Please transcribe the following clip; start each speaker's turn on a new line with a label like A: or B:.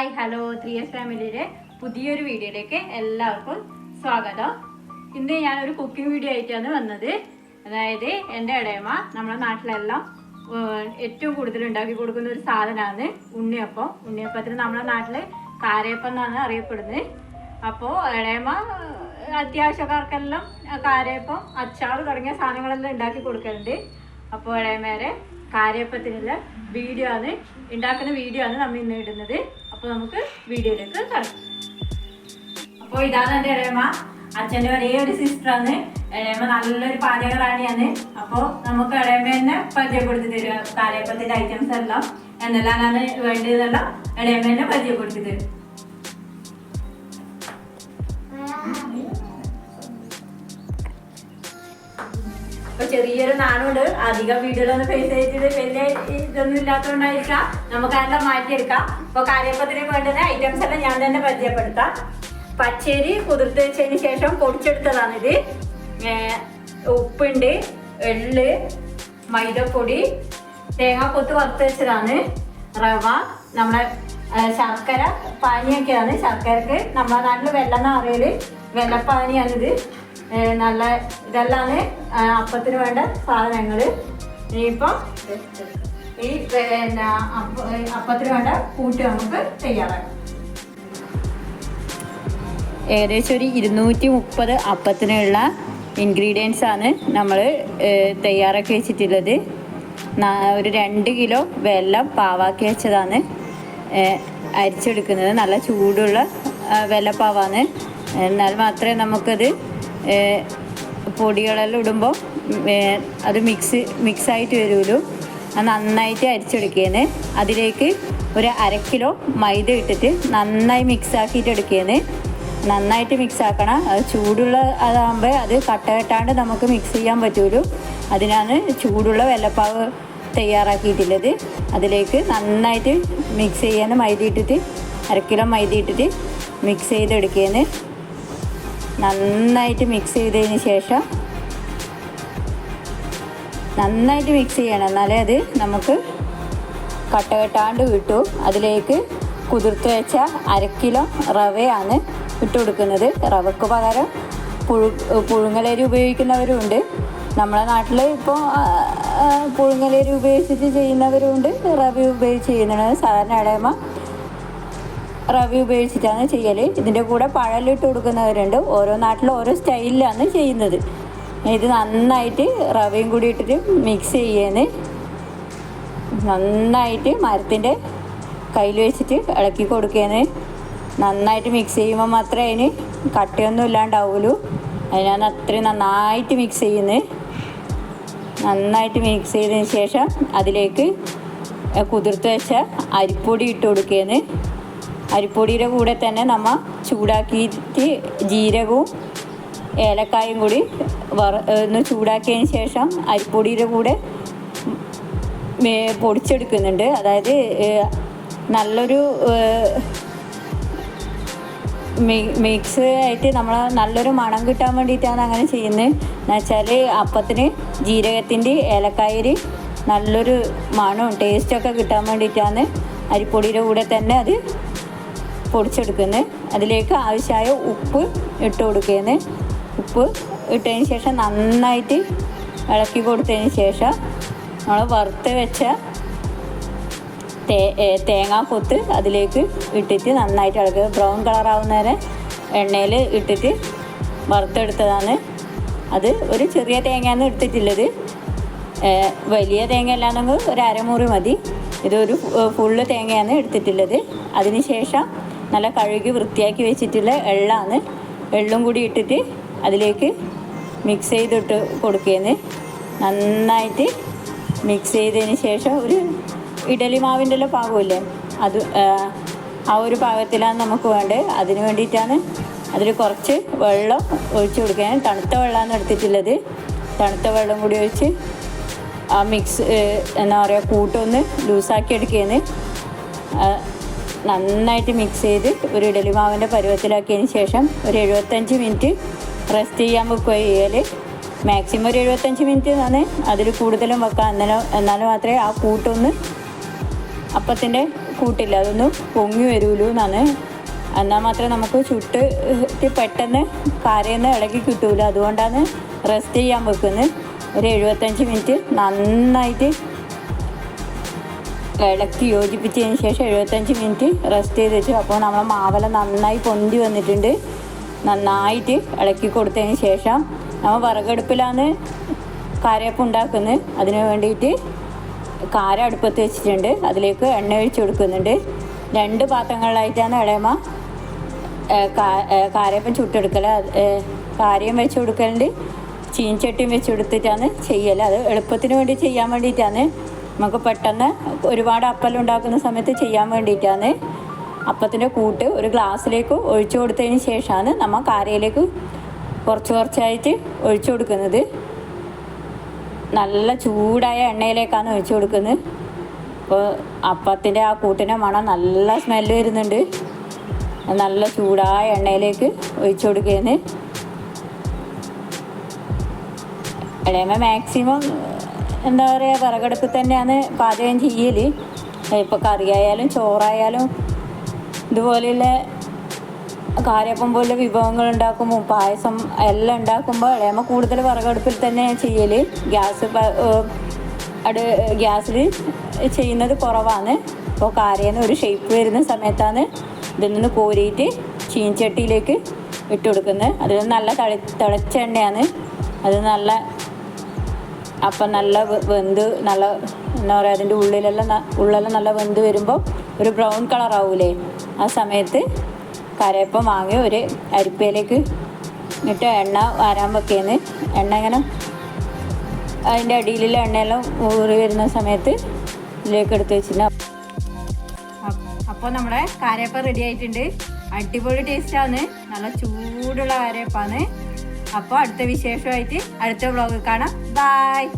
A: hi hello three S ഫാമിലിയിലെ പുതിയൊരു വീഡിയോയിലേക്ക് എല്ലാവർക്കും സ്വാഗതം ഇന്ന് ഞാനൊരു കുക്കിംഗ് വീഡിയോ ആയിട്ടാണ് വന്നത് അതായത് എൻ്റെ ഇടയമ്മ നമ്മുടെ നാട്ടിലെല്ലാം ഏറ്റവും കൂടുതൽ ഉണ്ടാക്കി കൊടുക്കുന്ന ഒരു സാധനമാണ് ഉണ്ണിയപ്പം ഉണ്ണിയപ്പത്തിന് നമ്മുടെ നാട്ടിൽ കാരയപ്പം എന്നാണ് അറിയപ്പെടുന്നത് അപ്പോൾ ഇടയമ്മ അത്യാവശ്യക്കാർക്കെല്ലാം കാരയപ്പം അച്ചാർ തുടങ്ങിയ സാധനങ്ങളെല്ലാം ഉണ്ടാക്കി കൊടുക്കലുണ്ട് അപ്പോൾ ഇടയമ്മേരെ കാരയപ്പത്തിനുള്ള വീഡിയോ ആണ് ഉണ്ടാക്കുന്ന വീഡിയോ ആണ് നമ്മൾ ഇന്ന് ഇടുന്നത് അപ്പൊ നമുക്ക് വീഡിയോയിലേക്ക് കടക്കാം അപ്പോൾ ഇതാണ് എന്റെ ഇളയമ്മ അച്ഛൻ്റെ ഒരേ ഒരു സിസ്റ്ററാണ് ഇളയമ്മ നല്ലൊരു പാചക റാണിയാണ് അപ്പോൾ നമുക്ക് ഇളയമ്മ തന്നെ പരിചയപ്പെടുത്തി തരും താലേപ്പത്തിന്റെ ഐറ്റംസ് എല്ലാം എന്നെല്ലാം വേണ്ടതെന്നെല്ലാം ഇളയമ്മ തന്നെ പരിചയപ്പെടുത്തി തരും അപ്പൊ ചെറിയൊരു നാണുണ്ട് അധികം വീടുകളൊന്നും ഫേസ് ചെയ്തിട്ട് വലിയ ഇതൊന്നും ഇല്ലാത്തതുകൊണ്ടായിരിക്കാം നമുക്ക് അതെല്ലാം മാറ്റിയെടുക്കാം അപ്പൊ കാര്യപ്പത്തിന് വേണ്ടത് ഐറ്റംസ് എല്ലാം ഞാൻ തന്നെ പരിചയപ്പെടുത്താം പച്ചരി കുതിർത്ത് വെച്ചതിന് ശേഷം ഇത് ഉപ്പുണ്ട് എള് മൈദപ്പൊടി തേങ്ങാക്കൊത്ത് വറുത്ത് വെച്ചതാണ് റവ നമ്മുടെ ശർക്കര പാനിയൊക്കെയാണ് ശർക്കരക്ക് നമ്മുടെ നാട്ടിൽ വെള്ളം എന്ന് അറിയല് വെള്ളപ്പാനിയാണിത് നല്ല ഇതെല്ലാം അപ്പത്തിന് വേണ്ട സാധനങ്ങൾ ഇനിയിപ്പം ഈ പിന്നെ അപ്പത്തിന് വേണ്ട കൂട്ടി നമുക്ക് തയ്യാറാക്കാം ഏകദേശം ഒരു ഇരുന്നൂറ്റി മുപ്പത് അപ്പത്തിനുള്ള ഇൻഗ്രീഡിയൻസ് ആണ് നമ്മൾ തയ്യാറാക്കി വെച്ചിട്ടുള്ളത് ഒരു രണ്ട് കിലോ വെള്ളം പാവാക്കി വെച്ചതാണ് അരിച്ചെടുക്കുന്നത് നല്ല ചൂടുള്ള വെള്ളപ്പാവാണ് എന്നാൽ മാത്രമേ നമുക്കത് പൊടികളെല്ലാം ഇടുമ്പോൾ അത് മിക്സ് മിക്സായിട്ട് വരുമല്ലോ അത് നന്നായിട്ട് അരിച്ചെടുക്കുകയാണ് അതിലേക്ക് ഒരു അര കിലോ മൈദ ഇട്ടിട്ട് നന്നായി മിക്സാക്കിയിട്ട് എടുക്കുകയാണ് നന്നായിട്ട് മിക്സ് ആക്കണം അത് ചൂടുള്ള അതാകുമ്പോൾ അത് കട്ട കെട്ടാണ്ട് നമുക്ക് മിക്സ് ചെയ്യാൻ പറ്റുള്ളൂ അതിനാണ് ചൂടുള്ള വെള്ളപ്പാവ് തയ്യാറാക്കിയിട്ടുള്ളത് അതിലേക്ക് നന്നായിട്ട് മിക്സ് ചെയ്യാൻ മൈദ ഇട്ടിട്ട് അര കിലോ മൈദ ഇട്ടിട്ട് മിക്സ് ചെയ്തെടുക്കുകയാണ് നന്നായിട്ട് മിക്സ് ചെയ്തതിന് ശേഷം നന്നായിട്ട് മിക്സ് ചെയ്യണം എന്നാലേ അത് നമുക്ക് കട്ട കെട്ടാണ്ട് വിട്ടു അതിലേക്ക് കുതിർത്ത് വെച്ച അരക്കിലോ റവയാണ് ഇട്ട് കൊടുക്കുന്നത് റവക്ക് പകരം പുഴു പുഴുങ്ങലേരി ഉപയോഗിക്കുന്നവരുമുണ്ട് നമ്മുടെ നാട്ടിൽ ഇപ്പോൾ പുഴുങ്ങലേരി ഉപയോഗിച്ചിട്ട് ചെയ്യുന്നവരുമുണ്ട് റവ ഉപയോഗിച്ച് ചെയ്യുന്നത് സാധാരണ ഇടയമ്മ റവി ഉപയോഗിച്ചിട്ടാണ് ചെയ്യൽ ഇതിൻ്റെ കൂടെ പഴലിട്ട് കൊടുക്കുന്നവരുണ്ട് ഓരോ നാട്ടിലും ഓരോ സ്റ്റൈലിലാണ് ചെയ്യുന്നത് ഇത് നന്നായിട്ട് റവയും കൂടി ഇട്ടിട്ട് മിക്സ് ചെയ്യുന്നത് നന്നായിട്ട് മരത്തിൻ്റെ കയ്യിൽ വെച്ചിട്ട് ഇളക്കി കൊടുക്കുന്നത് നന്നായിട്ട് മിക്സ് ചെയ്യുമ്പോൾ മാത്രമേ അതിന് കട്ടിയൊന്നും ഇല്ലാണ്ടാവുള്ളൂ അതിനാണ് അത്രയും നന്നായിട്ട് മിക്സ് ചെയ്യുന്നത് നന്നായിട്ട് മിക്സ് ചെയ്തതിന് ശേഷം അതിലേക്ക് കുതിർത്ത് വെച്ച അരിപ്പൊടി ഇട്ട് കൊടുക്കുന്നത് അരിപ്പൊടിയുടെ കൂടെ തന്നെ നമ്മൾ ചൂടാക്കിയിട്ട് ജീരകവും ഏലക്കായും കൂടി വറ ഒന്ന് ചൂടാക്കിയതിന് ശേഷം അരിപ്പൊടിയുടെ കൂടെ പൊടിച്ചെടുക്കുന്നുണ്ട് അതായത് നല്ലൊരു മിക്സ് ആയിട്ട് നമ്മൾ നല്ലൊരു മണം കിട്ടാൻ വേണ്ടിയിട്ടാണ് അങ്ങനെ ചെയ്യുന്നത് എന്ന് വെച്ചാൽ അപ്പത്തിന് ജീരകത്തിൻ്റെ ഏലക്കായര് നല്ലൊരു മണവും ടേസ്റ്റൊക്കെ കിട്ടാൻ വേണ്ടിയിട്ടാണ് അരിപ്പൊടിയുടെ കൂടെ തന്നെ അത് പൊടിച്ചെടുക്കുന്നത് അതിലേക്ക് ആവശ്യമായ ഉപ്പ് ഇട്ട് കൊടുക്കുന്നത് ഉപ്പ് ഇട്ടതിന് ശേഷം നന്നായിട്ട് ഇളക്കി കൊടുത്തതിന് ശേഷം നമ്മൾ വറുത്ത് വെച്ച തേ തേങ്ങാക്കൊത്ത് അതിലേക്ക് ഇട്ടിട്ട് നന്നായിട്ട് ഇളക്കുക ബ്രൗൺ കളറാവുന്ന വരെ എണ്ണയിൽ ഇട്ടിട്ട് വറുത്തെടുത്തതാണ് അത് ഒരു ചെറിയ തേങ്ങയാണ് എടുത്തിട്ടുള്ളത് വലിയ തേങ്ങ അല്ലാന്നെങ്കിൽ ഒരു അരമുറി മതി ഇതൊരു ഫുള്ള് തേങ്ങയാണ് എടുത്തിട്ടുള്ളത് ശേഷം നല്ല കഴുകി വൃത്തിയാക്കി വെച്ചിട്ടുള്ള എള്ളാണ് എള്ളും കൂടി ഇട്ടിട്ട് അതിലേക്ക് മിക്സ് ചെയ്തിട്ട് കൊടുക്കുകയെന്ന് നന്നായിട്ട് മിക്സ് ചെയ്തതിന് ശേഷം ഒരു ഇഡലി മാവിൻ്റെ എല്ലാം പാകമില്ലേ അത് ആ ഒരു പാകത്തിലാണ് നമുക്ക് വേണ്ടത് അതിന് വേണ്ടിയിട്ടാണ് അതിൽ കുറച്ച് വെള്ളം ഒഴിച്ച് കൊടുക്കാൻ തണുത്ത വെള്ളമാണ് എടുത്തിട്ടുള്ളത് തണുത്ത വെള്ളം കൂടി ഒഴിച്ച് ആ മിക്സ് എന്താ പറയുക കൂട്ടൊന്ന് ലൂസാക്കി എടുക്കുകയെന്ന് നന്നായിട്ട് മിക്സ് ചെയ്ത് ഒരു ഇഡലി മാവിൻ്റെ പരുവത്തിലാക്കിയതിന് ശേഷം ഒരു എഴുപത്തഞ്ച് മിനിറ്റ് റെസ്റ്റ് ചെയ്യാൻ വെക്കുക ചെയ്യൽ മാക്സിമം ഒരു എഴുപത്തഞ്ച് മിനിറ്റ് എന്നാണ് അതിൽ കൂടുതലും വെക്കാം എന്നാലും എന്നാലും മാത്രമേ ആ കൂട്ടൊന്ന് അപ്പത്തിൻ്റെ കൂട്ടില്ല അതൊന്ന് പൊങ്ങി വരൂലൂ എന്നാണ് എന്നാൽ മാത്രമേ നമുക്ക് ചുട്ട് പെട്ടെന്ന് കരയെന്ന് ഇളകി കിട്ടൂല അതുകൊണ്ടാണ് റെസ്റ്റ് ചെയ്യാൻ വെക്കുന്നത് ഒരു എഴുപത്തഞ്ച് മിനിറ്റ് നന്നായിട്ട് ഇളക്കി യോജിപ്പിച്ചതിന് ശേഷം എഴുപത്തഞ്ച് മിനിറ്റ് റെസ്റ്റ് ചെയ്ത് വെച്ചു അപ്പോൾ നമ്മളെ മാവല നന്നായി പൊന്തി വന്നിട്ടുണ്ട് നന്നായിട്ട് ഇളക്കി കൊടുത്തതിന് ശേഷം നമ്മൾ വിറകടുപ്പിലാണ് കാരയപ്പം ഉണ്ടാക്കുന്നത് അതിന് വേണ്ടിയിട്ട് കാര അടുപ്പത്ത് വെച്ചിട്ടുണ്ട് അതിലേക്ക് എണ്ണ ഒഴിച്ച് കൊടുക്കുന്നുണ്ട് രണ്ട് പാത്രങ്ങളിലായിട്ടാണ് ഇളയമ്മ കാരയപ്പം ചുട്ടെടുക്കൽ കാര്യം വെച്ച് കൊടുക്കലുണ്ട് ചീൻചട്ടിയും വെച്ച് കൊടുത്തിട്ടാണ് ചെയ്യൽ അത് എളുപ്പത്തിന് വേണ്ടി ചെയ്യാൻ വേണ്ടിയിട്ടാണ് നമുക്ക് പെട്ടെന്ന് ഒരുപാട് അപ്പം ഉണ്ടാക്കുന്ന സമയത്ത് ചെയ്യാൻ വേണ്ടിയിട്ടാണ് അപ്പത്തിൻ്റെ കൂട്ട് ഒരു ഗ്ലാസ്സിലേക്ക് ഒഴിച്ചു കൊടുത്തതിന് ശേഷമാണ് നമ്മൾ കാരയിലേക്ക് കുറച്ച് കുറച്ചായിട്ട് ഒഴിച്ചു കൊടുക്കുന്നത് നല്ല ചൂടായ എണ്ണയിലേക്കാണ് ഒഴിച്ചു കൊടുക്കുന്നത് അപ്പോൾ അപ്പത്തിൻ്റെ ആ കൂട്ടിൻ്റെ മണം നല്ല സ്മെല്ല് വരുന്നുണ്ട് നല്ല ചൂടായ എണ്ണയിലേക്ക് ഒഴിച്ചു കൊടുക്കുകയാണ് ഇടയമ്മ മാക്സിമം എന്താ പറയുക വിറകടുപ്പിൽ തന്നെയാണ് പാചകം ചെയ്യൽ ഇപ്പോൾ കറിയായാലും ചോറായാലും ഇതുപോലെയുള്ള കാര്യപ്പം പോലെ വിഭവങ്ങൾ ഉണ്ടാക്കുമ്പോൾ പായസം എല്ലാം ഉണ്ടാക്കുമ്പോൾ ഇളയമ്മ കൂടുതൽ വിറകടുപ്പിൽ തന്നെ ചെയ്യൽ ഗ്യാസ് അട് ഗ്യാസിൽ ചെയ്യുന്നത് കുറവാണ് അപ്പോൾ കാരയെന്ന് ഒരു ഷേപ്പ് വരുന്ന സമയത്താണ് ഇതിൽ നിന്ന് കോരിയിട്ട് ചീഞ്ചട്ടിയിലേക്ക് ഇട്ട് കൊടുക്കുന്നത് അതിൽ നല്ല തളി തിളച്ച എണ്ണയാണ് അത് നല്ല അപ്പം നല്ല വെന്ത് നല്ല എന്താ പറയുക അതിൻ്റെ ഉള്ളിലെല്ലാം ഉള്ളിലെല്ലാം നല്ല വെന്ത് വരുമ്പോൾ ഒരു ബ്രൗൺ കളർ ആവൂലേ ആ സമയത്ത് കരയപ്പം വാങ്ങി ഒരു അരിപ്പയിലേക്ക് എന്നിട്ട് എണ്ണ വാരാൻ വെക്കേന്ന് എണ്ണ ഇങ്ങനെ അതിൻ്റെ അടിയിലുള്ള എണ്ണയെല്ലാം ഊറി വരുന്ന സമയത്ത് ഇതിലേക്ക് എടുത്ത് വെച്ചിട്ടുണ്ട് അപ്പോൾ നമ്മുടെ കാരയപ്പം റെഡി ആയിട്ടുണ്ട് അടിപൊളി ടേസ്റ്റാണ് നല്ല ചൂടുള്ള കാരയപ്പാണ് അപ്പോൾ അടുത്ത വിശേഷമായിട്ട് അടുത്ത വ്ളോഗ് കാണാം ബായ്